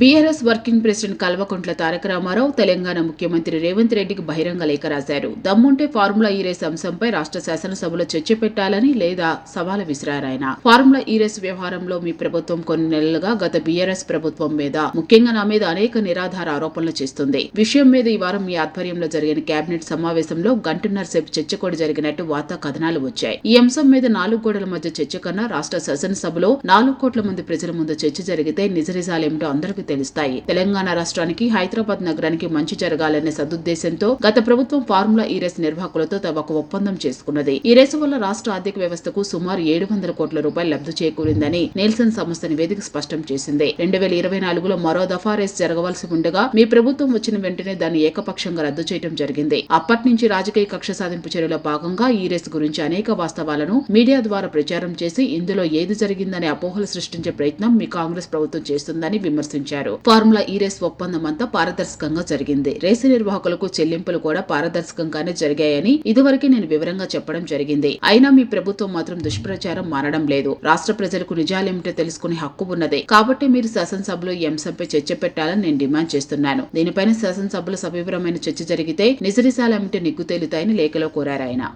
BRS working president Kalvakuntla Taraka Ramarao Telangana ముఖ్యమంత్రి రేవంత్ రెడ్డికి బహిరంగ లేఖ రాశారు. దమ్ముంటే ఫార్ములా ఈ రేస్ అంశంపై రాష్ట్ర శాసనసభలో చర్చ పెట్టాలని లేదా సవాలు విసిరారాయన ఫార్ములా ఈ రేస్ వ్యవహారంలో మీ ప్రభుత్వం కొన్ని నెలలుగా గత బీఆర్ఎస్ ప్రభుత్వం మీద ముఖ్యంగా నా మీద అనేక నిరాధార ఆరోపణలు చేస్తుంది. విషయం మీద ఈ వారం మీ ఆధ్వర్యంలో జరిగిన కేబినెట్ సమావేశంలో గంటన్నర సేపు చర్చ కూడా జరిగినట్టు వార్తా కథనాలు వచ్చాయి. ఈ అంశం మీద నాలుగు గోడల మధ్య చర్చ కన్నా రాష్ట్ర శాసనసభలో నాలుగు కోట్ల మంది ప్రజల ముందు చర్చ జరిగితే నిజ నిజాలేమిటో అందరికీ తెలుస్తాయి. తెలంగాణ రాష్ట్రానికి హైదరాబాద్ నగరానికి మంచి జరగాలనే సదుద్దేశంతో గత ప్రభుత్వం ఫార్ములా ఈ రేస్ నిర్వాహకులతో తమ ఒప్పందం చేసుకున్నది. ఈ రేసు వల్ల రాష్ట్ర ఆర్థిక వ్యవస్థకు సుమారు ఏడు వందల కోట్ల రూపాయలు లబ్ధి చేకూరిందని నేల్సన్ సంస్థ నివేదిక స్పష్టం చేసింది. రెండు వేల ఇరవై నాలుగులో మరో దఫా రేస్ జరగవలసి ఉండగా మీ ప్రభుత్వం వచ్చిన వెంటనే దాన్ని ఏకపక్షంగా రద్దు చేయడం జరిగింది. అప్పటి నుంచి రాజకీయ కక్ష సాధింపు చర్యలో భాగంగా ఈ రేసు గురించి అనేక వాస్తవాలను మీడియా ద్వారా ప్రచారం చేసి ఇందులో ఏది జరిగిందనే అపోహలు సృష్టించే ప్రయత్నం మీ కాంగ్రెస్ ప్రభుత్వం చేస్తుందని విమర్శించారు. ఫార్ములా ఈ రేస్ ఒప్పందం అంతా పారదర్శకంగా జరిగింది. రేసు నిర్వాహకులకు చెల్లింపులు కూడా పారదర్శకంగానే జరిగాయని ఇదివరకే నేను వివరంగా చెప్పడం జరిగింది. అయినా మీ ప్రభుత్వం మాత్రం దుష్ప్రచారం మారడం లేదు. రాష్ట్ర ప్రజలకు నిజాలేమిటో తెలుసుకునే హక్కు ఉన్నది. కాబట్టి మీరు శాసనసభలో ఈ అంశంపై చర్చ పెట్టాలని నేను డిమాండ్ చేస్తున్నాను. దీనిపైన శాసనసభలో సవివరమైన చర్చ జరిగితే నిజరిసాలేమిటో నిగ్గు తేలుతాయని లేఖలో కోరారు ఆయన.